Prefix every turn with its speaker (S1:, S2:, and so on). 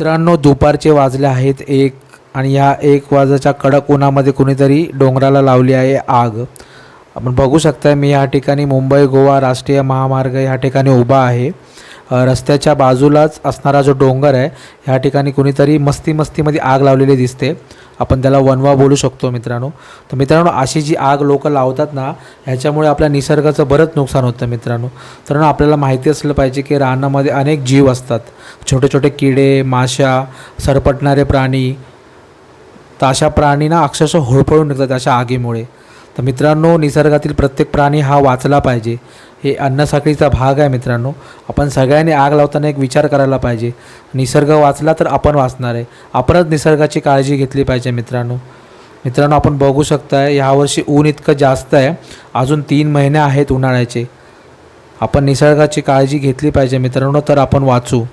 S1: मित्रांनो दुपारचे वाजले आहेत एक आणि ह्या एक वाजाच्या कडक उन्हामध्ये कुणीतरी डोंगराला लावली आहे आग. आपण बघू शकता मी या ठिकाणी मुंबई गोवा राष्ट्रीय महामार्ग या ठिकाणी उभा आहे. रस्त्याच्या बाजूलाच असणारा जो डोंगर आहे ह्या ठिकाणी कुणीतरी मस्ती मस्तीमध्ये आग लावलेली दिसते. आपण त्याला वनवा बोलू शकतो मित्रांनो. तर मित्रांनो अशी जी आग लोक लावतात ना ह्याच्यामुळे आपल्या निसर्गाचं बरंच नुकसान होतं मित्रांनो. तर ना आपल्याला माहिती असलं पाहिजे की रानामध्ये अनेक जीव असतात. छोटे छोटे किडे माशा सरपटणारे प्राणी तर अशा प्राणींना अक्षरशः होळपळून निघतात अशा आगीमुळे. तर मित्रांनो निसर्गातील प्रत्येक प्राणी हा वाचला पाहिजे. हे अन्नसाखळीचा भाग आहे मित्रांनो. आपण सगळ्यांनी आग लावताना एक विचार करायला पाहिजे. निसर्ग वाचला तर आपण वाचणार आहे. आपणच निसर्गाची काळजी घेतली पाहिजे मित्रांनो. मित्रांनो आपण बघू शकताय यावर्षी ऊन इतकं जास्त आहे. अजून तीन महिने आहेत उन्हाळ्याचे. आपण निसर्गाची काळजी घेतली पाहिजे मित्रांनो तर आपण वाचू.